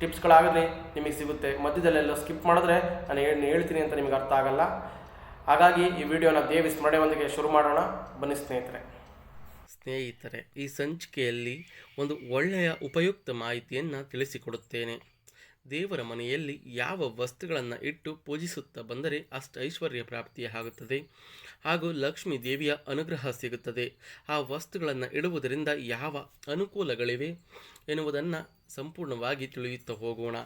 ಟಿಪ್ಸ್ಗಳಾಗಲಿ ನಿಮಗೆ ಸಿಗುತ್ತೆ. ಮಧ್ಯದಲ್ಲೆಲ್ಲ ಸ್ಕಿಪ್ ಮಾಡಿದ್ರೆ ನಾನು ಏನು ಹೇಳ್ತೀನಿ ಅಂತ ನಿಮಗೆ ಅರ್ಥ ಆಗಲ್ಲ. ಹಾಗಾಗಿ ಈ ವಿಡಿಯೋನ ದೇವಿ ಸ್ಮರಣೆಯೊಂದಿಗೆ ಶುರು ಮಾಡೋಣ. ಬನ್ನಿ ಸ್ನೇಹಿತರೆ. ಸ್ನೇಹಿತರೆ, ಈ ಸಂಚಿಕೆಯಲ್ಲಿ ಒಂದು ಒಳ್ಳೆಯ ಉಪಯುಕ್ತ ಮಾಹಿತಿಯನ್ನು ತಿಳಿಸಿಕೊಡುತ್ತೇನೆ. ದೇವರ ಮನೆಯಲ್ಲಿ ಯಾವ ವಸ್ತುಗಳನ್ನು ಇಟ್ಟು ಪೂಜಿಸುತ್ತಾ ಬಂದರೆ ಅಷ್ಟು ಐಶ್ವರ್ಯ ಪ್ರಾಪ್ತಿಯಾಗುತ್ತದೆ ಹಾಗೂ ಲಕ್ಷ್ಮೀ ದೇವಿಯ ಅನುಗ್ರಹ ಸಿಗುತ್ತದೆ. ಆ ವಸ್ತುಗಳನ್ನು ಇಡುವುದರಿಂದ ಯಾವ ಅನುಕೂಲಗಳಿವೆ ಎನ್ನುವುದನ್ನು ಸಂಪೂರ್ಣವಾಗಿ ತಿಳಿಯುತ್ತಾ ಹೋಗೋಣ.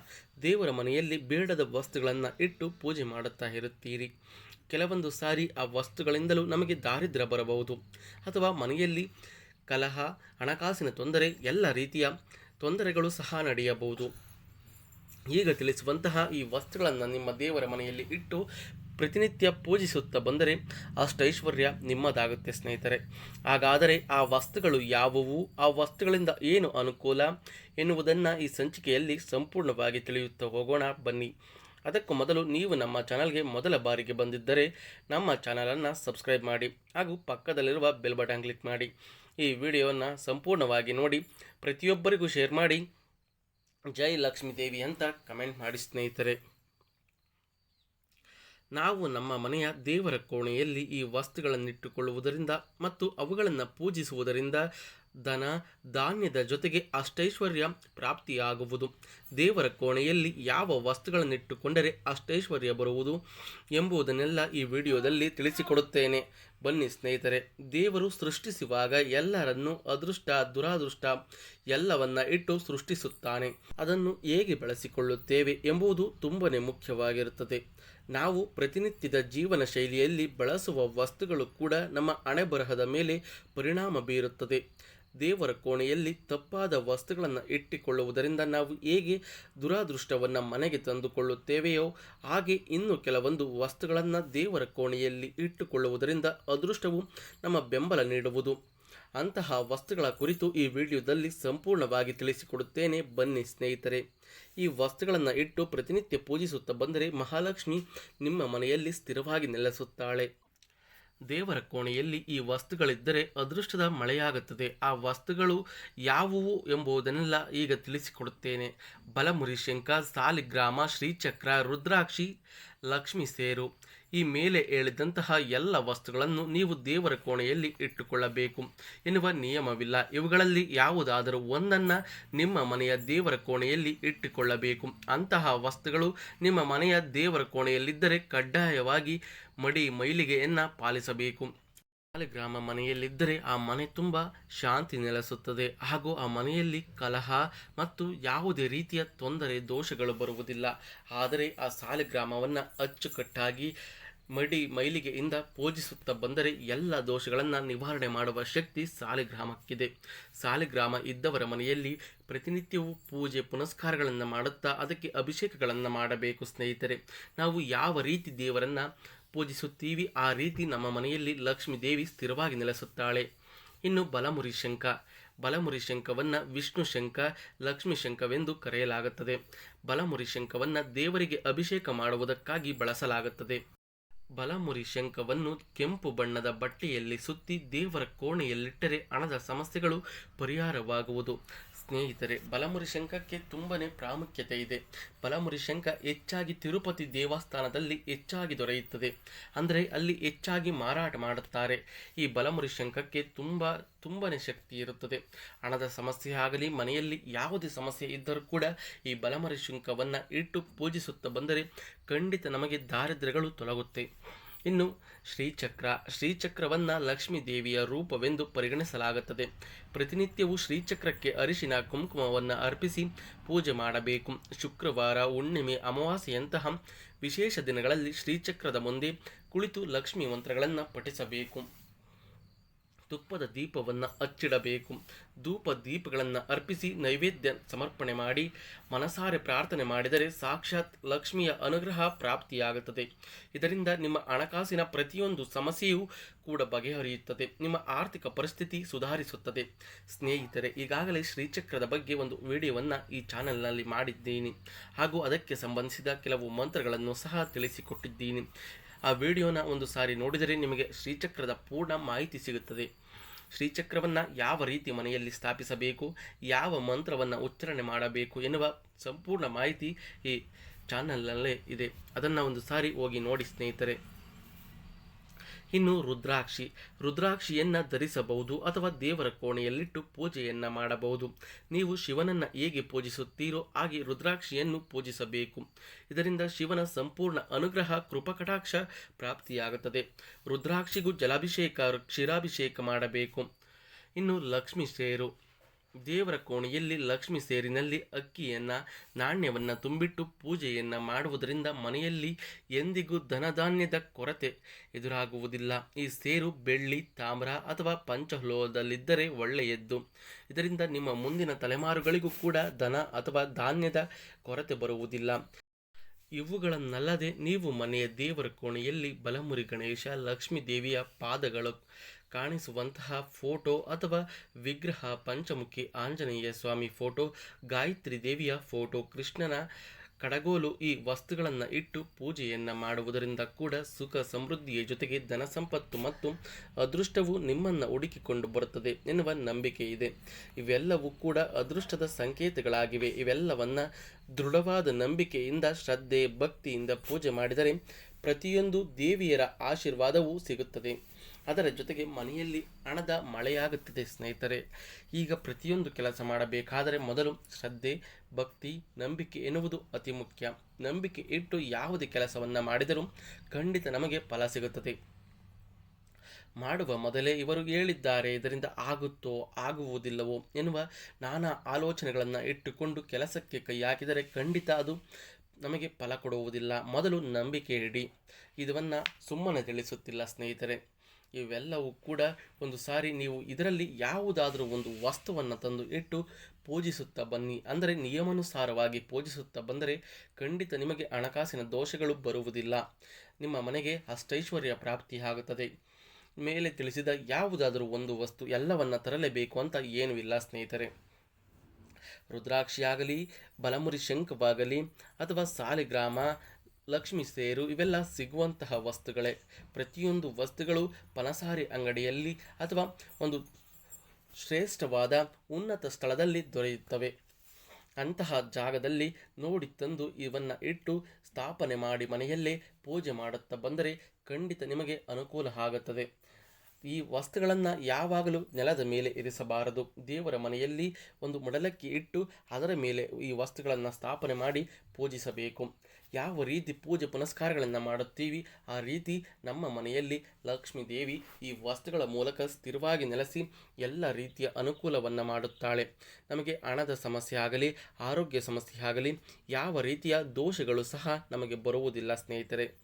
ದೇವರ ಮನೆಯಲ್ಲಿ ಬೇಡದ ವಸ್ತುಗಳನ್ನು ಇಟ್ಟು ಪೂಜೆ ಮಾಡುತ್ತಾ ಇರುತ್ತೀರಿ. ಕೆಲವೊಂದು ಸಾರಿ ಆ ವಸ್ತುಗಳಿಂದಲೂ ನಮಗೆ ದಾರಿದ್ರ್ಯ ಬರಬಹುದು. ಅಥವಾ ಮನೆಯಲ್ಲಿ ಕಲಹ, ಹಣಕಾಸಿನ ತೊಂದರೆ, ಎಲ್ಲ ರೀತಿಯ ತೊಂದರೆಗಳು ಸಹ ನಡೆಯಬಹುದು. ಈಗ ತಿಳಿಸುವಂತಹ ಈ ವಸ್ತುಗಳನ್ನು ನಿಮ್ಮ ದೇವರ ಮನೆಯಲ್ಲಿ ಇಟ್ಟು ಪ್ರತಿನಿತ್ಯ ಪೂಜಿಸುತ್ತಾ ಬಂದರೆ ಅಷ್ಟೈಶ್ವರ್ಯ ನಿಮ್ಮದಾಗುತ್ತೆ ಸ್ನೇಹಿತರೆ. ಹಾಗಾದರೆ ಆ ವಸ್ತುಗಳು ಯಾವುವು? ಆ ವಸ್ತುಗಳಿಂದ ಏನು ಅನುಕೂಲ? ಎನ್ನುವುದನ್ನು ಈ ಸಂಚಿಕೆಯಲ್ಲಿ ಸಂಪೂರ್ಣವಾಗಿ ತಿಳಿಯುತ್ತಾ ಹೋಗೋಣ. ಬನ್ನಿ. ಅದಕ್ಕೂ ಮೊದಲು ನೀವು ನಮ್ಮ ಚಾನಲ್ಗೆ ಮೊದಲ ಬಾರಿಗೆ ಬಂದಿದ್ದರೆ ನಮ್ಮ ಚಾನಲನ್ನು ಸಬ್ಸ್ಕ್ರೈಬ್ ಮಾಡಿ ಹಾಗೂ ಪಕ್ಕದಲ್ಲಿರುವ ಬೆಲ್ ಬಟನ್ ಕ್ಲಿಕ್ ಮಾಡಿ. ಈ ವಿಡಿಯೋವನ್ನು ಸಂಪೂರ್ಣವಾಗಿ ನೋಡಿ, ಪ್ರತಿಯೊಬ್ಬರಿಗೂ ಶೇರ್ ಮಾಡಿ ಜೈ ಲಕ್ಷ್ಮೀ ದೇವಿ ಅಂತ ಕಮೆಂಟ್ ಮಾಡಿ ಸ್ನೇಹಿತರೆ. ನಾವು ನಮ್ಮ ಮನೆಯ ದೇವರ ಕೋಣೆಯಲ್ಲಿ ಈ ವಸ್ತುಗಳನ್ನಿಟ್ಟುಕೊಳ್ಳುವುದರಿಂದ ಮತ್ತು ಅವುಗಳನ್ನು ಪೂಜಿಸುವುದರಿಂದ ದನ ಧಾನ್ಯದ ಜೊತೆಗೆ ಅಷ್ಟೈಶ್ವರ್ಯ ಪ್ರಾಪ್ತಿಯಾಗುವುದು. ದೇವರ ಕೋಣೆಯಲ್ಲಿ ಯಾವ ವಸ್ತುಗಳನ್ನಿಟ್ಟುಕೊಂಡರೆ ಅಷ್ಟೈಶ್ವರ್ಯ ಬರುವುದು ಎಂಬುದನ್ನೆಲ್ಲ ಈ ವಿಡಿಯೋದಲ್ಲಿ ತಿಳಿಸಿಕೊಡುತ್ತೇನೆ. ಬನ್ನಿ ಸ್ನೇಹಿತರೆ, ದೇವರು ಸೃಷ್ಟಿಸುವಾಗ ಎಲ್ಲರನ್ನು ಅದೃಷ್ಟ, ದುರಾದೃಷ್ಟ ಎಲ್ಲವನ್ನ ಇಟ್ಟು ಸೃಷ್ಟಿಸುತ್ತಾನೆ. ಅದನ್ನು ಹೇಗೆ ಬಳಸಿಕೊಳ್ಳುತ್ತೇವೆ ಎಂಬುದು ತುಂಬನೇ ಮುಖ್ಯವಾಗಿರುತ್ತದೆ. ನಾವು ಪ್ರತಿನಿತ್ಯದ ಜೀವನ ಶೈಲಿಯಲ್ಲಿ ಬಳಸುವ ವಸ್ತುಗಳು ಕೂಡ ನಮ್ಮ ಹಣೆಬರಹದ ಮೇಲೆ ಪರಿಣಾಮ ಬೀರುತ್ತದೆ. ದೇವರ ಕೋಣೆಯಲ್ಲಿ ತಪ್ಪಾದ ವಸ್ತುಗಳನ್ನು ಇಟ್ಟುಕೊಳ್ಳುವುದರಿಂದ ನಾವು ಹೇಗೆ ದುರಾದೃಷ್ಟವನ್ನು ಮನೆಗೆ ತಂದುಕೊಳ್ಳುತ್ತೇವೆಯೋ, ಹಾಗೆ ಇನ್ನು ಕೆಲವೊಂದು ವಸ್ತುಗಳನ್ನು ದೇವರ ಕೋಣೆಯಲ್ಲಿ ಇಟ್ಟುಕೊಳ್ಳುವುದರಿಂದ ಅದೃಷ್ಟವು ನಮ್ಮ ಬೆಂಬಲ ನೀಡುವುದು. ಅಂತಹ ವಸ್ತುಗಳ ಕುರಿತು ಈ ವಿಡಿಯೋದಲ್ಲಿ ಸಂಪೂರ್ಣವಾಗಿ ತಿಳಿಸಿಕೊಡುತ್ತೇನೆ. ಬನ್ನಿ ಸ್ನೇಹಿತರೆ, ಈ ವಸ್ತುಗಳನ್ನು ಇಟ್ಟು ಪ್ರತಿನಿತ್ಯ ಪೂಜಿಸುತ್ತಾ ಬಂದರೆ ಮಹಾಲಕ್ಷ್ಮಿ ನಿಮ್ಮ ಮನೆಯಲ್ಲಿ ಸ್ಥಿರವಾಗಿ ನೆಲೆಸುತ್ತಾಳೆ. ದೇವರ ಕೋಣೆಯಲ್ಲಿ ಈ ವಸ್ತುಗಳಿದ್ದರೆ ಅದೃಷ್ಟದ ಮಳೆಯಾಗುತ್ತದೆ. ಆ ವಸ್ತುಗಳು ಯಾವುವು ಎಂಬುದನ್ನೆಲ್ಲ ಈಗ ತಿಳಿಸಿಕೊಡುತ್ತೇನೆ. ಬಲಮುರಿ ಶಂಕ ಸಾಲಿಗ್ರಾಮ, ಶ್ರೀಚಕ್ರ, ರುದ್ರಾಕ್ಷಿ, ಲಕ್ಷ್ಮಿ ಸೇರು. ಈ ಮೇಲೆ ಹೇಳಿದಂತಹ ಎಲ್ಲ ವಸ್ತುಗಳನ್ನು ನೀವು ದೇವರ ಕೋಣೆಯಲ್ಲಿ ಇಟ್ಟುಕೊಳ್ಳಬೇಕು. ಎನ್ನುವ ನಿಯಮವಿಲ್ಲ. ಇವುಗಳಲ್ಲಿ ಯಾವುದಾದರೂ ಒಂದನ್ನು ನಿಮ್ಮ ಮನೆಯ ದೇವರ ಕೋಣೆಯಲ್ಲಿ ಇಟ್ಟುಕೊಳ್ಳಬೇಕು. ಅಂತಹ ವಸ್ತುಗಳು ನಿಮ್ಮ ಮನೆಯ ದೇವರ ಕೋಣೆಯಲ್ಲಿದ್ದರೆ ಕಡ್ಡಾಯವಾಗಿ ಮಡಿ ಮೈಲಿಗೆಯನ್ನು ಪಾಲಿಸಬೇಕು. ಸಾಲಿಗ್ರಾಮ ಮನೆಯಲ್ಲಿದ್ದರೆ ಆ ಮನೆ ತುಂಬ ಶಾಂತಿ ನೆಲೆಸುತ್ತದೆ. ಹಾಗೂ ಆ ಮನೆಯಲ್ಲಿ ಕಲಹ ಮತ್ತು ಯಾವುದೇ ರೀತಿಯ ತೊಂದರೆ, ದೋಷಗಳು ಬರುವುದಿಲ್ಲ. ಆದರೆ ಆ ಸಾಲಿಗ್ರಾಮವನ್ನು ಅಚ್ಚುಕಟ್ಟಾಗಿ ಮಡಿ ಮೈಲಿಗೆಯಿಂದ ಪೂಜಿಸುತ್ತಾ ಬಂದರೆ ಎಲ್ಲ ದೋಷಗಳನ್ನು ನಿವಾರಣೆ ಮಾಡುವ ಶಕ್ತಿ ಸಾಲಿಗ್ರಾಮಕ್ಕಿದೆ. ಸಾಲಿಗ್ರಾಮ ಇದ್ದವರ ಮನೆಯಲ್ಲಿ ಪ್ರತಿನಿತ್ಯವೂ ಪೂಜೆ ಪುನಸ್ಕಾರಗಳನ್ನು ಮಾಡುತ್ತಾ ಅದಕ್ಕೆ ಅಭಿಷೇಕಗಳನ್ನು ಮಾಡಬೇಕು ಸ್ನೇಹಿತರೆ. ನಾವು ಯಾವ ರೀತಿ ದೇವರನ್ನು ಪೂಜಿಸುತ್ತೀವಿ ಆ ರೀತಿ ನಮ್ಮ ಮನೆಯಲ್ಲಿ ಲಕ್ಷ್ಮೀ ದೇವಿ ಸ್ಥಿರವಾಗಿ ನೆಲೆಸುತ್ತಾಳೆ. ಇನ್ನು ಬಲಮುರಿ ಶಂಕ ಬಲಮುರಿ ಶಂಕವನ್ನು ವಿಷ್ಣು ಶಂಕ, ಲಕ್ಷ್ಮೀ ಶಂಕವೆಂದು ಕರೆಯಲಾಗುತ್ತದೆ. ಬಲಮುರಿ ಶಂಕವನ್ನು ದೇವರಿಗೆ ಅಭಿಷೇಕ ಮಾಡುವುದಕ್ಕಾಗಿ ಬಳಸಲಾಗುತ್ತದೆ. ಬಲಮುರಿ ಶಂಖವನ್ನು ಕೆಂಪು ಬಣ್ಣದ ಬಟ್ಟೆಯಲ್ಲಿ ಸುತ್ತಿ ದೇವರ ಕೋಣೆಯಲ್ಲಿಟ್ಟರೆ ಹಣದ ಸಮಸ್ಯೆಗಳು ಪರಿಹಾರವಾಗುವುದು. ಸ್ನೇಹಿತರೆ ಬಲಮುರಿ ಶಂಖಕ್ಕೆ ತುಂಬನೇ ಪ್ರಾಮುಖ್ಯತೆ ಇದೆ. ಬಲಮುರಿ ಶಂಖ ಹೆಚ್ಚಾಗಿ ತಿರುಪತಿ ದೇವಸ್ಥಾನದಲ್ಲಿ ಹೆಚ್ಚಾಗಿ ದೊರೆಯುತ್ತದೆ. ಅಂದರೆ ಅಲ್ಲಿ ಹೆಚ್ಚಾಗಿ ಮಾರಾಟ ಮಾಡುತ್ತಾರೆ. ಈ ಬಲಮುರಿ ಶಂಖಕ್ಕೆ ತುಂಬ, ತುಂಬನೇ ಶಕ್ತಿ ಇರುತ್ತದೆ. ಹಣದ ಸಮಸ್ಯೆ ಆಗಲಿ, ಮನೆಯಲ್ಲಿ ಯಾವುದೇ ಸಮಸ್ಯೆ ಇದ್ದರೂ ಕೂಡ ಈ ಬಲಮುರಿ ಶಂಖವನ್ನು ಇಟ್ಟು ಪೂಜಿಸುತ್ತಾ ಬಂದರೆ ಖಂಡಿತ ನಮಗೆ ದಾರಿದ್ರ್ಯಗಳು ತೊಲಗುತ್ತೆ. ಇನ್ನು ಶ್ರೀಚಕ್ರ, ಶ್ರೀಚಕ್ರವನ್ನು ಲಕ್ಷ್ಮೀ ದೇವಿಯ ರೂಪವೆಂದು ಪರಿಗಣಿಸಲಾಗುತ್ತದೆ. ಪ್ರತಿನಿತ್ಯವೂ ಶ್ರೀಚಕ್ರಕ್ಕೆ ಅರಿಶಿನ, ಕುಂಕುಮವನ್ನು ಅರ್ಪಿಸಿ ಪೂಜೆ ಮಾಡಬೇಕು. ಶುಕ್ರವಾರ, ಹುಣ್ಣಿಮೆ, ಅಮಾವಾಸ್ಯೆಯಂತಹ ವಿಶೇಷ ದಿನಗಳಲ್ಲಿ ಶ್ರೀಚಕ್ರದ ಮುಂದೆ ಕುಳಿತು ಲಕ್ಷ್ಮೀ ಮಂತ್ರಗಳನ್ನು ಪಠಿಸಬೇಕು. ತುಪ್ಪದ ದೀಪವನ್ನು ಹಚ್ಚಿಡಬೇಕು. ಧೂಪ ದೀಪಗಳನ್ನು ಅರ್ಪಿಸಿ ನೈವೇದ್ಯ ಸಮರ್ಪಣೆ ಮಾಡಿ, ಮನಸಾರೆ ಪ್ರಾರ್ಥನೆ ಮಾಡಿದರೆ ಸಾಕ್ಷಾತ್ ಲಕ್ಷ್ಮಿಯ ಅನುಗ್ರಹ ಪ್ರಾಪ್ತಿಯಾಗುತ್ತದೆ. ಇದರಿಂದ ನಿಮ್ಮ ಹಣಕಾಸಿನ ಪ್ರತಿಯೊಂದು ಸಮಸ್ಯೆಯೂ ಕೂಡ ಬಗೆಹರಿಯುತ್ತದೆ. ನಿಮ್ಮ ಆರ್ಥಿಕ ಪರಿಸ್ಥಿತಿ ಸುಧಾರಿಸುತ್ತದೆ. ಸ್ನೇಹಿತರೆ, ಈಗಾಗಲೇ ಶ್ರೀಚಕ್ರದ ಬಗ್ಗೆ ಒಂದು ವಿಡಿಯೋವನ್ನು ಈ ಚಾನೆಲ್ನಲ್ಲಿ ಮಾಡಿದ್ದೀನಿ. ಹಾಗೂ ಅದಕ್ಕೆ ಸಂಬಂಧಿಸಿದ ಕೆಲವು ಮಂತ್ರಗಳನ್ನು ಸಹ ತಿಳಿಸಿಕೊಟ್ಟಿದ್ದೀನಿ. ಆ ವಿಡಿಯೋನ ಒಂದು ಸಾರಿ ನೋಡಿದರೆ ನಿಮಗೆ ಶ್ರೀಚಕ್ರದ ಪೂರ್ಣ ಮಾಹಿತಿ ಸಿಗುತ್ತದೆ. ಶ್ರೀಚಕ್ರವನ್ನು ಯಾವ ರೀತಿ ಮನೆಯಲ್ಲಿ ಸ್ಥಾಪಿಸಬೇಕು, ಯಾವ ಮಂತ್ರವನ್ನು ಉಚ್ಚಾರಣೆ ಮಾಡಬೇಕು ಎನ್ನುವ ಸಂಪೂರ್ಣ ಮಾಹಿತಿ ಈ ಚಾನಲ್ನಲ್ಲೇ ಇದೆ. ಅದನ್ನು ಒಂದು ಸಾರಿ ಹೋಗಿ ನೋಡಿ ಸ್ನೇಹಿತರೆ. ಇನ್ನು ರುದ್ರಾಕ್ಷಿ. ರುದ್ರಾಕ್ಷಿಯನ್ನು ಧರಿಸಬಹುದು ಅಥವಾ ದೇವರ ಕೋಣೆಯಲ್ಲಿಟ್ಟು ಪೂಜೆಯನ್ನು ಮಾಡಬಹುದು. ನೀವು ಶಿವನನ್ನು ಹೇಗೆ ಪೂಜಿಸುತ್ತೀರೋ ಹಾಗೆ ರುದ್ರಾಕ್ಷಿಯನ್ನು ಪೂಜಿಸಬೇಕು. ಇದರಿಂದ ಶಿವನ ಸಂಪೂರ್ಣ ಅನುಗ್ರಹ ಕೃಪಕಟಾಕ್ಷ ಪ್ರಾಪ್ತಿಯಾಗುತ್ತದೆ. ರುದ್ರಾಕ್ಷಿಗೂ ಜಲಾಭಿಷೇಕ, ಕ್ಷೀರಾಭಿಷೇಕ ಮಾಡಬೇಕು. ಇನ್ನು ಲಕ್ಷ್ಮಿ ಸೇರು. ದೇವರ ಕೋಣೆಯಲ್ಲಿ ಲಕ್ಷ್ಮಿ ಸೇರಿನಲ್ಲಿ ಅಕ್ಕಿಯನ್ನು, ನಾಣ್ಯವನ್ನು ತುಂಬಿಟ್ಟು ಪೂಜೆಯನ್ನು ಮಾಡುವುದರಿಂದ ಮನೆಯಲ್ಲಿ ಎಂದಿಗೂ ಧನಧಾನ್ಯದ ಕೊರತೆ ಎದುರಾಗುವುದಿಲ್ಲ. ಈ ಸೇರು ಬೆಳ್ಳಿ, ತಾಮ್ರ ಅಥವಾ ಪಂಚಲೋಹದಲ್ಲಿದ್ದರೆ ಒಳ್ಳೆಯದ್ದು. ಇದರಿಂದ ನಿಮ್ಮ ಮುಂದಿನ ತಲೆಮಾರುಗಳಿಗೂ ಕೂಡ ಧನ ಅಥವಾ ಧಾನ್ಯದ ಕೊರತೆ ಬರುವುದಿಲ್ಲ. ಇವುಗಳನ್ನಲ್ಲದೆ ನೀವು ಮನೆಯ ದೇವರ ಕೋಣೆಯಲ್ಲಿ ಬಲಮುರಿ ಗಣೇಶ, ಲಕ್ಷ್ಮೀ ದೇವಿಯ ಪಾದಗಳು ಕಾಣಿಸುವಂತಹ ಫೋಟೋ ಅಥವಾ ವಿಗ್ರಹ, ಪಂಚಮುಖಿ, ಆಂಜನೇಯ ಸ್ವಾಮಿ ಫೋಟೋ, ಗಾಯತ್ರಿ ದೇವಿಯ ಫೋಟೋ, ಕೃಷ್ಣನ ಕಡಗೋಲು ಈ ವಸ್ತುಗಳನ್ನು ಇಟ್ಟು ಪೂಜೆಯನ್ನು ಮಾಡುವುದರಿಂದ ಕೂಡ ಸುಖ ಸಮೃದ್ಧಿಯ ಜೊತೆಗೆ ಧನ ಸಂಪತ್ತು ಮತ್ತು ಅದೃಷ್ಟವು ನಿಮ್ಮನ್ನು ಹುಡುಕಿಕೊಂಡು ಬರುತ್ತದೆ ಎನ್ನುವ ನಂಬಿಕೆ ಇದೆ. ಇವೆಲ್ಲವೂ ಕೂಡ ಅದೃಷ್ಟದ ಸಂಕೇತಗಳಾಗಿವೆ. ಇವೆಲ್ಲವನ್ನು ದೃಢವಾದ ನಂಬಿಕೆಯಿಂದ, ಶ್ರದ್ಧೆ, ಭಕ್ತಿಯಿಂದ ಪೂಜೆ ಮಾಡಿದರೆ ಪ್ರತಿಯೊಂದು ದೇವಿಯರ ಆಶೀರ್ವಾದವೂ ಸಿಗುತ್ತದೆ. ಅದರ ಜೊತೆಗೆ ಮನೆಯಲ್ಲಿ ಹಣದ ಮಳೆಯಾಗುತ್ತದೆ ಸ್ನೇಹಿತರೆ. ಈಗ ಪ್ರತಿಯೊಂದು ಕೆಲಸ ಮಾಡಬೇಕಾದರೆ ಮೊದಲು ಶ್ರದ್ಧೆ, ಭಕ್ತಿ, ನಂಬಿಕೆ ಎನ್ನುವುದು ಅತಿ ಮುಖ್ಯ. ನಂಬಿಕೆ ಇಟ್ಟು ಯಾವುದೇ ಕೆಲಸವನ್ನು ಮಾಡಿದರೂ ಖಂಡಿತ ನಮಗೆ ಫಲ ಸಿಗುತ್ತದೆ. ಮಾಡುವ ಮೊದಲೇ ಇವರು ಹೇಳಿದ್ದಾರೆ, ಇದರಿಂದ ಆಗುತ್ತೋ, ಆಗುವುದಿಲ್ಲವೋ ಎನ್ನುವ ನಾನಾ ಆಲೋಚನೆಗಳನ್ನು ಇಟ್ಟುಕೊಂಡು ಕೆಲಸಕ್ಕೆ ಕೈ ಹಾಕಿದರೆ ಖಂಡಿತ ಅದು ನಮಗೆ ಫಲ ಕೊಡುವುದಿಲ್ಲ. ಮೊದಲು ನಂಬಿಕೆ ಇಡಿ. ಇದನ್ನು ಸುಮ್ಮನೆ ತಿಳಿಸುತ್ತಿಲ್ಲ ಸ್ನೇಹಿತರೆ. ಇವೆಲ್ಲವೂ ಕೂಡ ಒಂದು ಸಾರಿ ನೀವು ಇದರಲ್ಲಿ ಯಾವುದಾದರೂ ಒಂದು ವಸ್ತುವನ್ನು ತಂದು ಇಟ್ಟು ಪೂಜಿಸುತ್ತಾ ಬನ್ನಿ. ಅಂದರೆ ನಿಯಮಾನುಸಾರವಾಗಿ ಪೂಜಿಸುತ್ತಾ ಬಂದರೆ ಖಂಡಿತ ನಿಮಗೆ ಹಣಕಾಸಿನ ದೋಷಗಳು ಬರುವುದಿಲ್ಲ. ನಿಮ್ಮ ಮನೆಗೆ ಅಷ್ಟೈಶ್ವರ್ಯ ಪ್ರಾಪ್ತಿ ಆಗುತ್ತದೆ. ಮೇಲೆ ತಿಳಿಸಿದ ಯಾವುದಾದರೂ ಒಂದು ವಸ್ತು ಎಲ್ಲವನ್ನ ತರಲೇಬೇಕು ಅಂತ ಏನೂ ಇಲ್ಲ ಸ್ನೇಹಿತರೆ. ರುದ್ರಾಕ್ಷಿಯಾಗಲಿ, ಬಲಮುರಿ ಶಂಖವಾಗಲಿ, ಅಥವಾ ಸಾಲಿಗ್ರಾಮ ಲಕ್ಷ್ಮಿ ಸೇರು ಇವೆಲ್ಲ ಸಿಗುವಂತಹ ವಸ್ತುಗಳೇ. ಪ್ರತಿಯೊಂದು ವಸ್ತುಗಳು ಪನಸಾರಿ ಅಂಗಡಿಯಲ್ಲಿ ಅಥವಾ ಒಂದು ಶ್ರೇಷ್ಠವಾದ ಉನ್ನತ ಸ್ಥಳದಲ್ಲಿ ದೊರೆಯುತ್ತವೆ. ಅಂತಹ ಜಾಗದಲ್ಲಿ ನೋಡಿ ತಂದು ಇವನ್ನು ಇಟ್ಟು ಸ್ಥಾಪನೆ ಮಾಡಿ ಮನೆಯಲ್ಲೇ ಪೂಜೆ ಮಾಡುತ್ತಾ ಬಂದರೆ ಖಂಡಿತ ನಿಮಗೆ ಅನುಕೂಲ ಆಗುತ್ತದೆ. ಈ ವಸ್ತುಗಳನ್ನು ಯಾವಾಗಲೂ ನೆಲದ ಮೇಲೆ ಇರಿಸಬಾರದು. ದೇವರ ಮನೆಯಲ್ಲಿ ಒಂದು ಮಡಲಕ್ಕಿ ಇಟ್ಟು ಅದರ ಮೇಲೆ ಈ ವಸ್ತುಗಳನ್ನು ಸ್ಥಾಪನೆ ಮಾಡಿ ಪೂಜಿಸಬೇಕು. ಯಾವ ರೀತಿ ಪೂಜೆ ಪುನಸ್ಕಾರಗಳನ್ನು ಮಾಡುತ್ತೀವಿ, ಆ ರೀತಿ ನಮ್ಮ ಮನೆಯಲ್ಲಿ ಲಕ್ಷ್ಮೀ ದೇವಿ ಈ ವಸ್ತುಗಳ ಮೂಲಕ ಸ್ಥಿರವಾಗಿ ನೆಲೆಸಿ ಎಲ್ಲ ರೀತಿಯ ಅನುಕೂಲವನ್ನು ಮಾಡುತ್ತಾಳೆ. ನಮಗೆ ಹಣದ ಸಮಸ್ಯೆ ಆಗಲಿ, ಆರೋಗ್ಯ ಸಮಸ್ಯೆ ಆಗಲಿ, ಯಾವ ರೀತಿಯ ದೋಷಗಳು ಸಹ ನಮಗೆ ಬರುವುದಿಲ್ಲ ಸ್ನೇಹಿತರೆ.